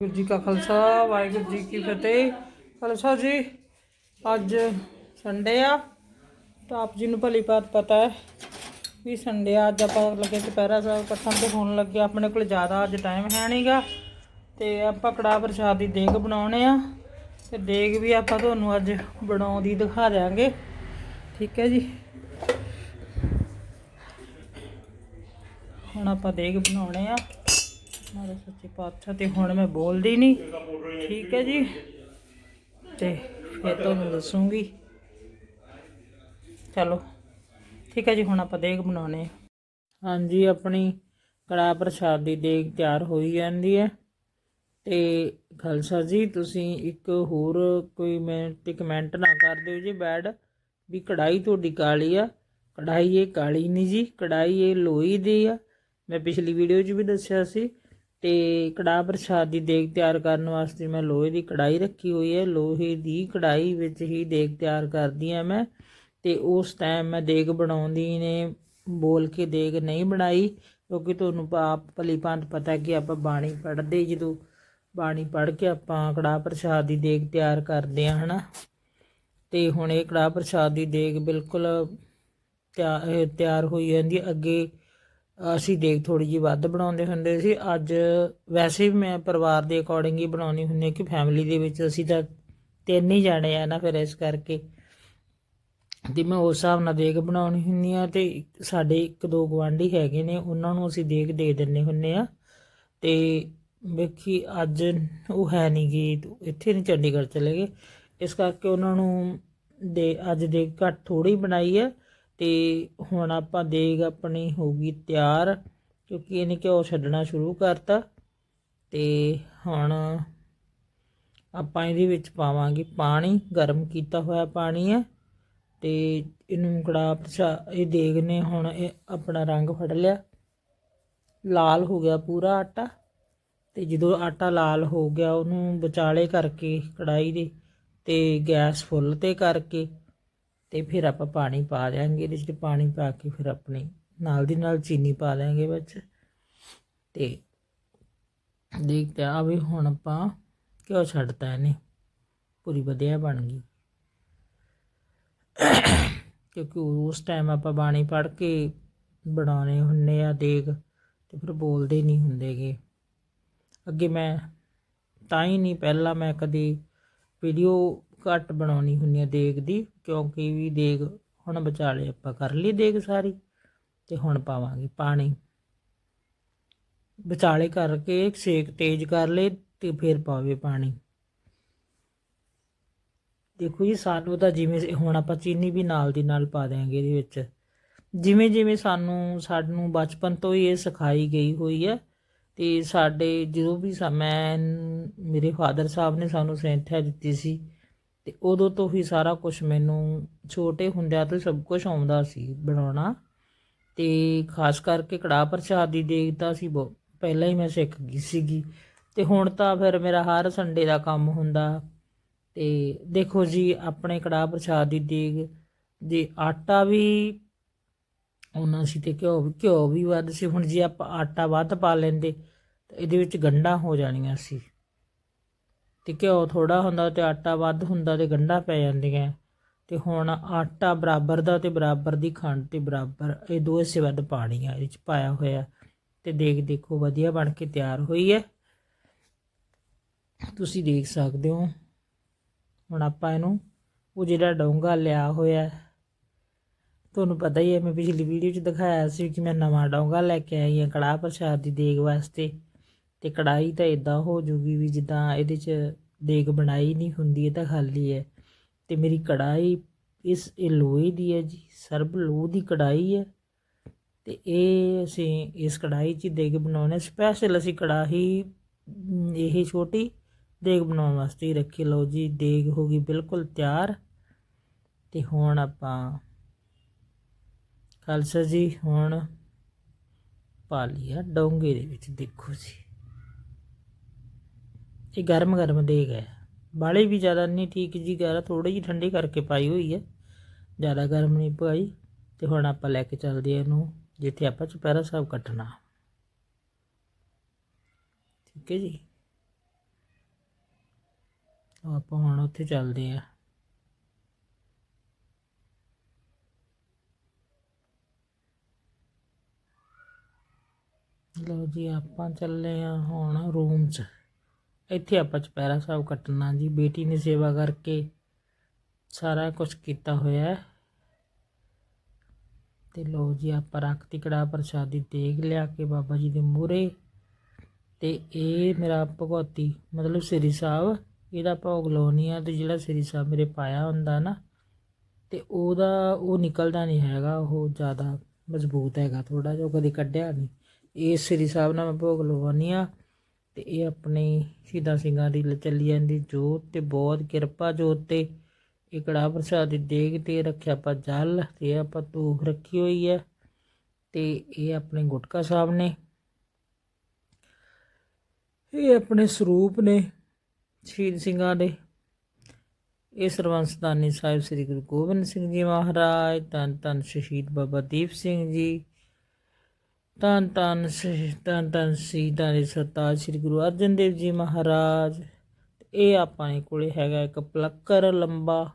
ਵਾਹਿਗੁਰੂ ਜੀ ਕਾ ਖਾਲਸਾ, ਵਾਹਿਗੁਰੂ ਜੀ ਕੀ ਫਤਿਹ। ਖਾਲਸਾ ਜੀ, ਅੱਜ ਸੰਡੇ ਆ। ਤਾਂ ਆਪ ਜੀ ਨੂੰ ਭਲੀ ਭਾਤ ਪਤਾ ਹੈ ਵੀ ਸੰਡੇ ਆ। ਅੱਜ ਆਪਾਂ ਲੱਗੇ ਦੁਪਹਿਰਾ ਸਾਹਿਬ ਇਕੱਠਣ ਤੇ ਹੋਣ ਲੱਗੇ। ਆਪਣੇ ਕੋਲ ਜ਼ਿਆਦਾ ਅੱਜ ਟਾਈਮ ਹੈ ਨਹੀਂਗਾ ਤੇ ਆਪਾਂ ਕੜਾਹ ਪ੍ਰਸ਼ਾਦ ਦੀ ਦੇਗ ਬਣਾਉਣੇ ਆ। ਤੇ ਦੇਗ ਵੀ ਆਪਾਂ ਤੁਹਾਨੂੰ ਅੱਜ ਬਣਾਉਂਦੀ ਦਿਖਾ ਦਿਆਂਗੇ। ਠੀਕ ਹੈ ਜੀ। ਹੁਣ ਆਪਾਂ ਦੇਗ ਬਣਾਉਣੇ ਆ। ਮਾਰੇ ਸੱਚੇ ਪਾਤਸ਼ਾਹ ਤੇ ਹੁਣ ਮੈਂ ਬੋਲਦੀ ਨਹੀਂ। ਠੀਕ ਹੈ ਜੀ। ਤੇ ਫਿਰ ਤੁਹਾਨੂੰ ਦੱਸੂਗੀ। ਚਲੋ। ਠੀਕ ਹੈ ਜੀ, ਹੁਣ ਆਪਾਂ ਦੇਗ ਬਣਾਉਣੇ ਆ। ਹਾਂਜੀ, ਆਪਣੀ ਕੜਾਹ ਪ੍ਰਸ਼ਾਦ ਦੀ ਦੇਗ ਤਿਆਰ ਹੋਈ ਜਾਂਦੀ ਹੈ। ਤੇ ਖਾਲਸਾ ਜੀ, ਤੁਸੀਂ ਇੱਕ ਹੋਰ ਕੋਈ ਮੈਂ ਤੇ ਕਮੈਂਟ ਨਾ ਕਰ ਦਿਓ ਜੀ ਬੈਡ, ਵੀ ਕੜਾਈ ਤੁਹਾਡੀ ਕਾਲੀ ਆ। ਕੜਾਈ ਇਹ ਕਾਲੀ ਨਹੀਂ ਜੀ ਕੜਾਈ ਇਹ ਲੋਹੀ ਦੀ ਆ। ਮੈਂ ਪਿਛਲੀ ਵੀਡੀਓ 'ਚ ਵੀ ਦੱਸਿਆ ਸੀ ਤੇ ਕੜਾਹ ਪ੍ਰਸ਼ਾਦ ਦੀ ਦੇਗ ਤਿਆਰ ਕਰਨ ਵਾਸਤੇ ਮੈਂ ਲੋਹੇ ਦੀ ਕੜਾਈ ਰੱਖੀ ਹੋਈ ਹੈ। ਲੋਹੇ ਦੀ ਕੜਾਈ ਵਿੱਚ ਹੀ ਦੇਗ ਤਿਆਰ ਕਰਦੀ ਆ ਮੈਂ ਤੇ ਉਸ ਟਾਈਮ ਮੈਂ ਦੇਗ ਬਣਾਉਂਦੀ ਨੇ, ਬੋਲ ਕੇ ਦੇਗ ਨਹੀਂ ਬਣਾਈ ਕਿਉਂਕਿ ਤੁਹਾਨੂੰ ਆਪ ਭਲੀ ਭਾਂਤ ਪਤਾ ਕਿ ਆਪਾਂ ਬਾਣੀ ਪੜ੍ਹਦੇ ਜਦੋਂ ਬਾਣੀ ਪੜ੍ਹ ਕੇ ਆਪਾਂ ਕੜਾਹ ਪ੍ਰਸ਼ਾਦ ਦੀ ਦੇਗ ਤਿਆਰ ਕਰਦੇ ਆ ਹਨਾ। ਤੇ ਹੁਣ ਇਹ ਕੜਾਹ ਪ੍ਰਸ਼ਾਦ ਦੀ ਦੇਗ ਬਿਲਕੁਲ ਤਿਆ- ਤਿਆਰ ਹੋਈ ਜਾਂਦੀ ਅੱਗੇ ਅਸੀਂ ਦੇਖ ਥੋੜੀ ਜਿਹੀ ਵੱਧ ਬਣਾਉਂਦੇ ਹੁੰਦੇ ਸੀ। ਅੱਜ ਵੈਸੇ ਵੀ ਮੈਂ ਪਰਿਵਾਰ ਦੇ ਅਕੋਰਡਿੰਗ ਹੀ ਬਣਾਉਣੀ ਹੁੰਦੀ ਹੈ ਕਿ ਫੈਮਿਲੀ ਦੇ ਵਿੱਚ ਅਸੀਂ ਤਾਂ ਤਿੰਨ ਹੀ ਜਾਣੇ ਆ ਨਾ ਫਿਰ ਇਸ ਕਰਕੇ। ਤੇ ਮੈਂ ਉਸ ਹਿਸਾਬ ਨਾਲ ਦੇਖ ਬਣਾਉਣੀ ਹੁੰਦੀ ਆ ਤੇ ਸਾਡੇ ਇੱਕ ਦੋ ਗਵਾਂਢੀ ਹੈਗੇ ਨੇ, ਉਹਨਾਂ ਨੂੰ ਅਸੀਂ ਦੇਖ ਦੇ ਦਿੰਨੇ ਹੁੰਨੇ ਆ ਤੇ ਵੇਖੀ ਅੱਜ ਉਹ ਹੈ ਨਹੀਂ ਗੀ, ਇੱਥੇ ਨਹੀਂ ਚੰਡੀਗੜ੍ਹ ਚਲੇ ਗਏ। ਇਸ ਕਰਕੇ ਉਹਨਾਂ ਨੂੰ ਦੇ ਅੱਜ ਦੇਗ ਘੱਟ ਥੋੜੀ ਬਣਾਈ ਹੈ। ਤੇ ਹੁਣ ਆਪਾਂ ਦੇਗ ਆਪਣੀ ਹੋ ਗਈ ਤਿਆਰ, ਕਿਉਂਕਿ ਇਹਨੇ ਘਿਓ ਛੱਡਣਾ ਸ਼ੁਰੂ ਕਰਤਾ। ਤੇ ਹੁਣ ਆਪਾਂ ਇਹਦੇ ਵਿੱਚ ਪਾਵਾਂਗੇ ਪਾਣੀ, ਗਰਮ ਕੀਤਾ ਹੋਇਆ ਪਾਣੀ ਹੈ। ਤੇ ਇਹਨੂੰ ਕੜਾ ਪ੍ਰਸ਼ਾ ਇਹ ਦੇਗ ਨੇ ਹੁਣ ਇਹ ਆਪਣਾ ਰੰਗ ਫੜ ਲਿਆ। ਲਾਲ ਹੋ ਗਿਆ ਪੂਰਾ ਆਟਾ। ਤੇ ਜਦੋਂ ਆਟਾ ਲਾਲ ਹੋ ਗਿਆ, ਉਹਨੂੰ ਵਿਚਾਲੇ ਕਰਕੇ ਕੜਾਈ ਦੇ ਤੇ ਗੈਸ ਫੁੱਲ ਤੇ ਕਰਕੇ ਤੇ ਫਿਰ ਆਪਾਂ ਪਾਣੀ ਪਾ ਦਿਆਂਗੇ, ਇਹਦੇ ਵਿੱਚ ਪਾਣੀ ਪਾ ਕੇ ਫਿਰ ਆਪਣੀ ਨਾਲ ਦੀ ਨਾਲ ਚੀਨੀ ਪਾ ਦਿਆਂਗੇ ਵਿੱਚ। ਤੇ ਦੇਖਦੇ ਆ ਵੀ ਹੁਣ ਆਪਾਂ ਘਿਓ ਛੱਡਤਾ ਇਹਨੇ, ਪੂਰੀ ਵਧੀਆ ਬਣ ਗਈ। ਕਿਉਂਕਿ ਉਸ ਟਾਈਮ ਆਪਾਂ ਬਾਣੀ ਪੜ੍ਹ ਕੇ ਬਣਾਉਣੇ ਹੁੰਨੇ ਆ ਦੇਗ, ਤੇ ਫਿਰ ਬੋਲਦੇ ਨਹੀਂ ਹੁੰਦੇਗੇ ਅੱਗੇ ਮੈਂ ਤਾਂ ਹੀ ਨਹੀਂ, ਪਹਿਲਾਂ ਮੈਂ ਕਦੀ ਵੀਡੀਓ ਘੱਟ ਬਣਾਉਣੀ ਹੁੰਦੀ ਆ ਦੇਗ ਦੀ। ਕਿਉਂਕਿ ਵੀ ਦੇਗ ਹੁਣ ਵਿਚਾਲੇ ਆਪਾਂ ਕਰ ਲਈ ਦੇਗ ਸਾਰੀ ਤੇ ਹੁਣ ਪਾਵਾਂਗੇ ਪਾਣੀ। ਵਿਚਾਲੇ ਕਰਕੇ ਸੇਕ ਤੇਜ਼ ਕਰ ਲਏ ਤੇ ਫਿਰ ਪਾਵੇ ਪਾਣੀ। ਦੇਖੋ ਜੀ, ਸਾਨੂੰ ਤਾਂ ਜਿਵੇਂ ਹੁਣ ਆਪਾਂ ਚੀਨੀ ਵੀ ਨਾਲ ਦੀ ਨਾਲ ਪਾ ਦਿਆਂਗੇ ਇਹਦੇ ਵਿੱਚ। ਜਿਵੇਂ ਜਿਵੇਂ ਸਾਨੂੰ ਸਾਨੂੰ ਬਚਪਨ ਤੋਂ ਹੀ ਇਹ ਸਿਖਾਈ ਗਈ ਹੋਈ ਹੈ ਤੇ ਸਾਡੇ ਜਦੋਂ ਵੀ ਸਾ- ਮੈਂ, ਮੇਰੇ ਫਾਦਰ ਸਾਹਿਬ ਨੇ ਸਾਨੂੰ ਸੈਂਥਿਆ ਦਿੱਤੀ ਸੀ ਤੇ ਉਦੋਂ ਤੋਂ ਹੀ ਸਾਰਾ ਕੁਝ ਮੈਨੂੰ ਛੋਟੇ ਹੁੰਦਿਆਂ ਤੋਂ ਸਭ ਕੁਝ ਆਉਂਦਾ ਸੀ ਬਣਾਉਣਾ। ਤੇ ਖਾਸ ਕਰਕੇ ਕੜਾਹ ਪ੍ਰਸ਼ਾਦ ਦੀ ਦੇਗ ਤਾਂ ਸੀ ਪਹਿਲਾਂ ਹੀ ਮੈਂ ਸਿੱਖ ਗਈ ਸੀਗੀ। ਤੇ ਹੁਣ ਤਾਂ ਫਿਰ ਮੇਰਾ ਹਰ ਸੰਡੇ ਦਾ ਕੰਮ ਹੁੰਦਾ। ਤੇ ਦੇਖੋ ਜੀ, ਆਪਣੇ ਕੜਾਹ ਪ੍ਰਸ਼ਾਦ ਦੀ ਦੇਗ ਜੇ ਆਟਾ ਵੀ ਉਹਨਾਂ ਸੀ ਤੇ ਘਿਓ ਵੀ ਘਿਓ ਵੀ ਵੱਧ ਸੀ। ਹੁਣ ਜੇ ਆਪਾਂ ਆਟਾ ਵੱਧ ਪਾ ਲੈਂਦੇ, ਤਾਂ ਇਹਦੇ ਵਿੱਚ ਗੰਢਾਂ ਹੋ ਜਾਣੀਆਂ ਸੀ। ਤੇ ਘਿਓ ਥੋੜਾ ਹੁੰਦਾ ਤੇ ਆਟਾ ਵੱਧ ਹੁੰਦਾ ਤੇ ਗੰਢਾਂ ਪੈ ਜਾਂਦੀਆਂ। ਤੇ ਹੁਣ ਆਟਾ ਬਰਾਬਰ ਦਾ ਤੇ ਬਰਾਬਰ ਦੀ ਖੰਡ ਤੇ ਬਰਾਬਰ ਇਹ ਦੋ ਹਿੱਸੇ ਵੱਧ ਪਾਣੀ ਆ, ਇਹਦੇ 'ਚ ਪਾਇਆ ਹੋਇਆ। ਤੇ ਦੇਖ, ਦੇਖੋ, ਵਧੀਆ ਬਣ ਕੇ ਤਿਆਰ ਹੋਈ ਹੈ। ਤੁਸੀਂ ਦੇਖ ਸਕਦੇ ਹੋ। ਹੁਣ ਆਪਾਂ ਇਹਨੂੰ, ਉਹ ਜਿਹੜਾ ਡੋਂਗਾ ਲਿਆ ਹੋਇਆ, ਤੁਹਾਨੂੰ ਪਤਾ ਹੀ ਹੈ, ਮੈਂ ਪਿਛਲੀ ਵੀਡੀਓ 'ਚ ਦਿਖਾਇਆ ਸੀ ਕਿ ਮੈਂ ਨਵਾਂ ਡੋਂਗਾ ਲੈ ਕੇ ਆਈ ਹਾਂ ਕੜਾਹ ਪ੍ਰਸ਼ਾਦ ਦੀ ਦੇਗ ਵਾਸਤੇ। ਤੇ ਕੜਾਈ ਤਾਂ ਇਦਾਂ ਹੋ ਜੂਗੀ ਵੀ ਜਿੱਦਾਂ ਇਹਦੇ 'ਚ ਦੇਗ ਬਣਾਈ ਨਹੀਂ ਹੁੰਦੀ, ਇਹ ਤਾਂ ਖਾਲੀ ਹੈ। ਤੇ ਮੇਰੀ ਕੜਾਈ ਇਸ, ਇਹ ਲੋਹੇ ਦੀ ਹੈ ਜੀ, ਸਰਬ ਲੋਹ ਦੀ ਕੜਾਈ ਹੈ। ਤੇ ਇਹ ਅਸੀਂ ਇਸ ਕੜਾਈ 'ਚ ਦੇਗ ਬਣਾਉਣੇ ਸਪੈਸ਼ਲ ਅਸੀਂ ਕੜਾਹੀ, ਇਹ ਛੋਟੀ ਦੇਗ ਬਣਾਉਣ ਵਾਸਤੇ ਹੀ ਰੱਖੀ ਲਓ ਜੀ, ਦੇਗ ਹੋ ਗਈ ਬਿਲਕੁਲ ਤਿਆਰ। ਤੇ ਹੁਣ ਆਪਾਂ ਖਾਲਸਾ ਜੀ, ਹੁਣ ਪਾ ਲਿਆ ਡੋਂਗੇ ਦੇ ਵਿੱਚ, ਦੇਖੋ ਜੀ। ਇਹ ਗਰਮ ਗਰਮ ਦੇਗ ਹੈ ਬਾਲੇ ਵੀ ਜ਼ਿਆਦਾ ਨਹੀਂ ਠੀਕ ਜੀ ਕਰ ਥੋੜੀ ਜਿਹੀ ਠੰਡੀ ਕਰਕੇ ਪਾਈ ਹੋਈ ਹੈ। ਜ਼ਿਆਦਾ ਗਰਮ ਨਹੀਂ ਪਾਈ ਤੇ ਹੁਣ ਆਪਾਂ ਲੈ ਕੇ ਚੱਲਦੇ ਹਾਂ ਇਹਨੂੰ, ਜਿੱਥੇ ਆਪਾਂ ਚੁਪਹਿਰਾ ਸਾਹਿਬ ਕੱਟਣਾ। ਠੀਕ ਹੈ ਜੀ। ਆਪਾਂ ਹੁਣ ਉੱਥੇ ਚੱਲਦੇ ਆ ਲਓ ਜੀ, ਆਪਾਂ ਚੱਲੇ ਆ ਹੁਣ ਰੂਮ 'ਚ। ਇੱਥੇ ਆਪਾਂ ਚੁਪਹਿਰਾ ਸਾਹਿਬ ਕੱਟਣਾ ਜੀ। ਬੇਟੀ ਨੇ ਸੇਵਾ ਕਰਕੇ ਸਾਰਾ ਕੁਝ ਕੀਤਾ ਹੋਇਆ ਹੈ। ਤੇ ਲਓ ਜੀ, ਆਪਾਂ ਰੱਖਤੀ ਕੜਾ ਪ੍ਰਸ਼ਾਦੀ ਦੇਗ ਲਿਆ ਕੇ ਬਾਬਾ ਜੀ ਦੇ ਮੂਹਰੇ। ਤੇ ਇਹ ਮੇਰਾ ਭਗਵਤੀ ਮਤਲਬ ਸ੍ਰੀ ਸਾਹਿਬ, ਇਹਦਾ ਭੋਗ ਲਾਉਣੀ ਆ ਤੇ ਜਿਹੜਾ ਸ੍ਰੀ ਸਾਹਿਬ ਮੇਰੇ ਪਾਇਆ ਹੁੰਦਾ ਨਾ, ਤੇ ਉਹਦਾ ਉਹ ਨਿਕਲਦਾ ਨਹੀਂ ਹੈਗਾ, ਉਹ ਜ਼ਿਆਦਾ ਮਜ਼ਬੂਤ ਹੈਗਾ ਥੋੜਾ ਜਿਹਾ, ਉਹ ਕਦੀ ਕੱਢਿਆ ਨਹੀਂ। ਇਹ ਸ੍ਰੀ ਸਾਹਿਬ ਨਾਲ ਮੈਂ ਭੋਗ ਲਵਾਉਣੀ ਆ ਤੇ ਇਹ ਆਪਣੇ ਸ਼ਹੀਦਾਂ ਸਿੰਘਾਂ ਦੀ ਲ- ਚੱਲੀ ਜਾਂਦੀ ਜੋਤ ਤੇ ਬਹੁਤ ਕਿਰਪਾ ਜੋਤ ਤੇ। ਇਹ ਕੜਾਹ ਪ੍ਰਸ਼ਾਦ ਦੀ ਦੇਗ ਤੇ ਰੱਖਿਆ ਆਪਾਂ ਜਲ ਤੇ ਇਹ ਆਪਾਂ ਧੂਫ ਰੱਖੀ ਹੋਈ ਹੈ ਤੇ ਇਹ ਆਪਣੇ ਗੁਟਕਾ ਸਾਹਿਬ ਨੇ। ਇਹ ਆਪਣੇ ਸਰੂਪ ਨੇ ਸ਼ਹੀਦ ਸਿੰਘਾਂ ਦੇ। ਇਹ ਸਰਵੰਸਦਾਨੀ ਸਾਹਿਬ ਸ੍ਰੀ ਗੁਰੂ ਗੋਬਿੰਦ ਸਿੰਘ ਜੀ ਮਹਾਰਾਜ ਧੰਨ ਧੰਨ ਸ਼ਹੀਦ ਬਾਬਾ ਦੀਪ ਸਿੰਘ ਜੀ ਧੰਨ ਧੰਨ ਸ਼ਹੀ- ਧੰਨ ਧੰਨ ਸ਼ਹੀਦਾਂ ਦੇ ਸਰਤਾਜ ਸ੍ਰੀ ਗੁਰੂ ਅਰਜਨ ਦੇਵ ਜੀ ਮਹਾਰਾਜ। ਇਹ ਆਪਣੇ ਕੋਲੇ ਹੈਗਾ ਇੱਕ ਪਲੱਕਰ ਲੰਬਾ।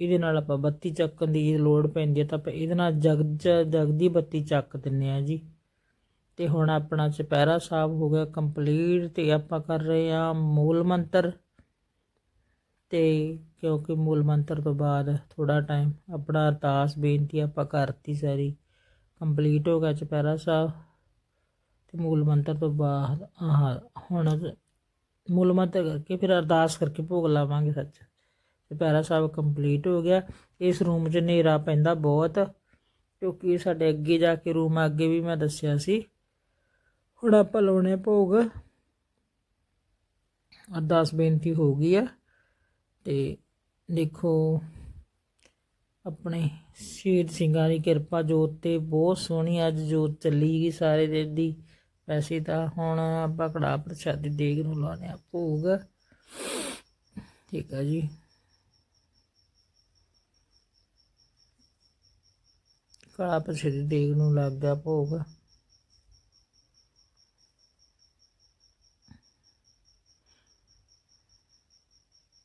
ਇਹਦੇ ਨਾਲ ਆਪਾਂ ਬੱਤੀ ਚੱਕਣ ਦੀ ਲੋੜ ਪੈਂਦੀ ਹੈ ਤਾਂ ਆਪਾਂ ਇਹਦੇ ਨਾਲ ਜਗ ਜਗਦੀ ਬੱਤੀ ਚੱਕ ਦਿੰਨੇ ਆ ਜੀ। ਤੇ ਹੁਣ ਆਪਣਾ ਚੁਪਹਿਰਾ ਸਾਹਿਬ ਹੋ ਗਿਆ ਕੰਪਲੀਟ ਤੇ ਆਪਾਂ ਕਰ ਰਹੇ ਆ ਮੂਲ ਮੰਤਰ। ਤੇ ਕਿਉਂਕਿ ਮੂਲ ਮੰਤਰ ਤੋਂ ਬਾਅਦ ਥੋੜਾ ਟਾਈਮ ਆਪਣਾ ਅਰਦਾਸ ਬੇਨਤੀ ਆਪਾਂ ਕਰਤੀ ਸਾਰੀ। ਕੰਪਲੀਟ ਹੋ ਗਿਆ ਚੁਪਹਿਰਾ ਸਾਹਿਬ ਤੇ ਮੂਲ ਮੰਤਰ ਤੋਂ ਬਾਅਦ ਆਹ ਹੁਣ ਮੂਲ ਮੰਤਰ ਕਰਕੇ ਫਿਰ ਅਰਦਾਸ ਕਰਕੇ ਭੋਗ ਲਾਵਾਂਗੇ ਸੱਚ। ਚੁਪਹਿਰਾ ਸਾਹਿਬ ਕੰਪਲੀਟ ਹੋ ਗਿਆ। ਇਸ ਰੂਮ 'ਚ ਹਨੇਰਾ ਪੈਂਦਾ ਬਹੁਤ, ਕਿਉਂਕਿ ਸਾਡੇ ਅੱਗੇ ਜਾ ਕੇ ਰੂਮ ਅੱਗੇ ਵੀ ਮੈਂ ਦੱਸਿਆ ਸੀ। ਹੁਣ ਆਪਾਂ ਲਾਉਣੇ ਭੋਗ। ਅਰਦਾਸ ਬੇਨਤੀ ਹੋ ਗਈ ਆ। ਤੇ ਦੇਖੋ ਆਪਣੇ ਸ਼ਹੀਦ ਸਿੰਘਾਂ ਦੀ ਕਿਰਪਾ, ਜੋਤ ਤੇ ਬਹੁਤ ਸੋਹਣੀ ਅੱਜ ਜੋਤ ਚੱਲੀ ਗਈ ਸਾਰੇ ਦਿਨ ਦੀ। ਵੈਸੇ ਤਾਂ ਹੁਣ ਆਪਾਂ ਕੜਾ ਪ੍ਰਸ਼ਾਦੀ ਦੇਗ ਨੂੰ ਲਾਉਣੇ ਆ ਭੋਗ। ਠੀਕ ਆ ਜੀ। ਕੜਾ ਪ੍ਰਸ਼ਾਦੀ ਦੇਗ ਨੂੰ ਲੱਗ ਗਿਆ ਭੋਗ।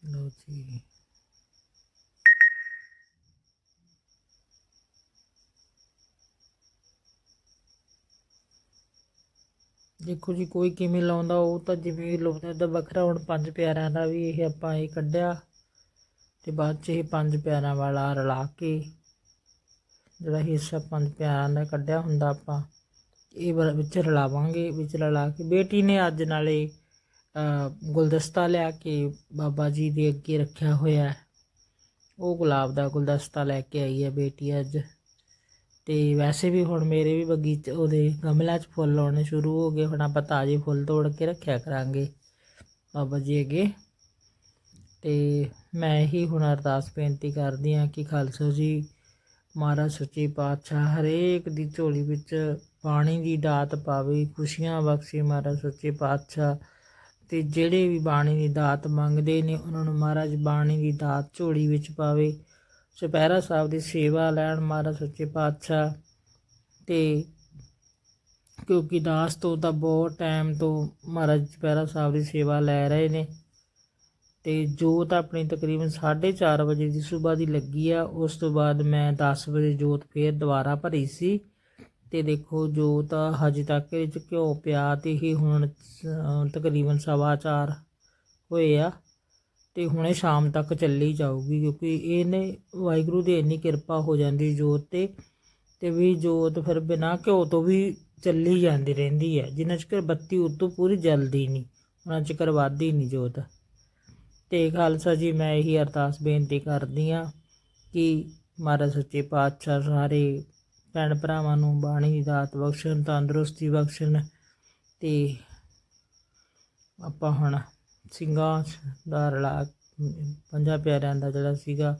ਲਓ ਜੀ। ਦੇਖੋ ਜੀ, ਕੋਈ ਕਿਵੇਂ ਲਾਉਂਦਾ, ਉਹ ਤਾਂ ਜਿਵੇਂ ਲਾਉਂਦਾ ਉਹਦਾ ਵੱਖਰਾ। ਹੁਣ ਪੰਜ ਪਿਆਰਿਆਂ ਦਾ ਵੀ ਇਹ ਆਪਾਂ ਇਹ ਕੱਢਿਆ ਤੇ ਬਾਅਦ ਚ ਇਹ ਪੰਜ ਪਿਆਰਿਆਂ ਵਾਲਾ ਰਲਾ ਕੇ ਜਿਹੜਾ ਹਿੱਸਾ ਪੰਜ ਪਿਆਰਿਆਂ ਦਾ ਕੱਢਿਆ ਹੁੰਦਾ ਆਪਾਂ, ਇਹ ਵ- ਵਿੱਚ ਰਲਾਵਾਂਗੇ, ਵਿੱਚ ਰਲਾ ਕੇ। ਬੇਟੀ ਨੇ ਅੱਜ ਨਾਲੇ ਗੁਲਦਸਤਾ ਲਿਆ ਕੇ ਬਾਬਾ ਜੀ ਦੇ ਅੱਗੇ ਰੱਖਿਆ ਹੋਇਆ। ਉਹ ਗੁਲਾਬ ਦਾ ਗੁਲਦਸਤਾ ਲੈ ਕੇ ਆਈ ਹੈ ਬੇਟੀ ਅੱਜ। ਅਤੇ ਵੈਸੇ ਵੀ ਹੁਣ ਮੇਰੇ ਵੀ ਬਗੀਚੇ, ਉਹਦੇ ਗਮਲਿਆਂ 'ਚ ਫੁੱਲ ਆਉਣੇ ਸ਼ੁਰੂ ਹੋ ਗਏ, ਹੁਣ ਆਪਾਂ ਤਾਜ਼ੇ ਫੁੱਲ ਤੋੜ ਕੇ ਰੱਖਿਆ ਕਰਾਂਗੇ ਬਾਬਾ ਜੀ ਅੱਗੇ। ਅਤੇ ਮੈਂ ਹੀ ਹੁਣ ਅਰਦਾਸ ਬੇਨਤੀ ਕਰਦੀ ਹਾਂ ਕਿ ਖਾਲਸਾ ਜੀ, ਮਹਾਰਾਜ ਸੱਚੇ ਪਾਤਸ਼ਾਹ, ਹਰੇਕ ਦੀ ਝੋਲੀ ਵਿੱਚ ਬਾਣੀ ਦੀ ਦਾਤ ਪਾਵੇ, ਖੁਸ਼ੀਆਂ ਬਖਸ਼ੇ ਮਹਾਰਾਜ ਸੱਚੇ ਪਾਤਸ਼ਾਹ। ਤੇ ਜਿਹੜੇ ਵੀ ਬਾਣੀ ਦੀ ਦਾਤ ਮੰਗਦੇ ਨੇ, ਉਹਨਾਂ ਨੂੰ ਮਹਾਰਾਜ ਬਾਣੀ ਦੀ ਦਾਤ ਝੋਲੀ ਵਿੱਚ ਪਾਵੇ। ਚੁਪਹਿਰਾ ਸਾਹਿਬ ਦੀ ਸੇਵਾ ਲੈਣ ਮਹਾਰਾਜ ਸੱਚੇ ਪਾਤਸ਼ਾਹ ਤੇ ਕਿਉਂਕਿ ਦਾਸ ਤੋਂ ਤਾਂ ਬਹੁਤ ਟਾਈਮ ਤੋਂ ਮਹਾਰਾਜ ਚੁਪਹਿਰਾ ਸਾਹਿਬ ਦੀ ਸੇਵਾ ਲੈ ਰਹੇ ਨੇ ਤੇ ਜੋਤ ਆਪਣੀ ਤਕਰੀਬਨ 4:30 ਵਜੇ ਦੀ ਸਵੇਰ ਦੀ ਲੱਗੀ ਆ, ਉਸ ਤੋਂ ਬਾਅਦ ਮੈਂ 10 ਵਜੇ ਜੋਤ ਫੇਰ ਦੁਬਾਰਾ ਭਰੀ ਸੀ ਤੇ ਦੇਖੋ ਜੋਤ ਹਜੇ ਤੱਕ ਇਹਦੇ ਘਿਓ ਪਿਆ ਤੇ ਹੀ ਹੁਣ ਤਕਰੀਬਨ ਸਵਾ ਚਾਰ ਹੋਏ ਆ। ਤੇ ਹੁਣੇ ਸ਼ਾਮ ਤੱਕ ਚੱਲੀ ਜਾਊਗੀ ਕਿਉਂਕਿ ਇਹਨੇ ਵਾਹਿਗੁਰੂ ਦੀ ਇੰਨੀ ਕਿਰਪਾ ਹੋ ਜਾਂਦੀ ਜੋਤ ਤੇ ਤੇ ਵੀ ਜੋਤ ਫਿਰ ਬਿਨਾ ਘਿਓ ਤੋਂ ਵੀ ਚੱਲੀ ਜਾਂਦੀ ਰਹਿੰਦੀ ਹੈ, ਜਿੰਨਾ ਚਿਰ ਬੱਤੀ ਉਤੋਂ ਪੂਰੀ ਜਲਦੀ ਨਹੀਂ, ਉਹਨਾਂ ਚਿਰ ਵੱਧਦੀ ਨਹੀਂ ਜੋਤ। ਤੇ ਖਾਲਸਾ ਜੀ, ਮੈਂ ਇਹੀ ਅਰਦਾਸ ਬੇਨਤੀ ਕਰਦੀ ਆ ਕਿ ਮਹਾਰਾਜ ਸੱਚੇ ਪਾਤਸ਼ਾਹ ਸਾਰੇ ਭੈਣ ਭਰਾਵਾਂ ਨੂੰ ਬਾਣੀ, ਦਾਤ ਬਖਸ਼ਣ, ਤੰਦਰੁਸਤੀ ਬਖਸ਼ਣ ਤੇ ਆਪਾਂ ਹੁਣ ਸਿੰਘਾਂ ਦਾ ਰਲਾ ਪੰਜਾਂ ਪਿਆਰਿਆਂ ਦਾ ਜਿਹੜਾ ਸੀਗਾ,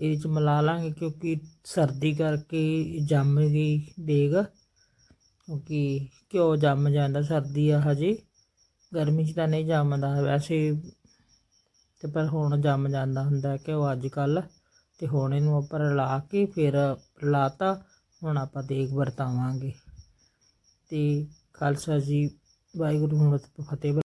ਇਹਦੇ ਚ ਮਿਲਾ ਲਾਂਗੇ ਕਿਉਂਕਿ ਸਰਦੀ ਕਰਕੇ ਜੰਮ ਗਈ ਦੇਗ। ਕਿਉਂਕਿ ਘਿਓ ਜੰਮ ਜਾਂਦਾ ਸਰਦੀ ਆ ਹਜੇ। ਗਰਮੀ 'ਚ ਤਾਂ ਨਹੀਂ ਜੰਮਦਾ ਵੈਸੇ। ਤੇ ਪਰ ਹੁਣ ਜੰਮ ਜਾਂਦਾ ਹੁੰਦਾ ਘਿਓ ਅੱਜ ਕੱਲ ਤੇ ਹੁਣ ਇਹਨੂੰ ਆਪਾਂ ਰਲਾ ਕੇ ਫਿਰ ਰਲਾਤਾ, ਹੁਣ ਆਪਾਂ ਦੇਗ ਵਰਤਾਵਾਂਗੇ। ਤੇ ਖਾਲਸਾ ਜੀ, ਵਾਹਿਗੁਰੂ ਹੁਣ ਫਤਿਹ।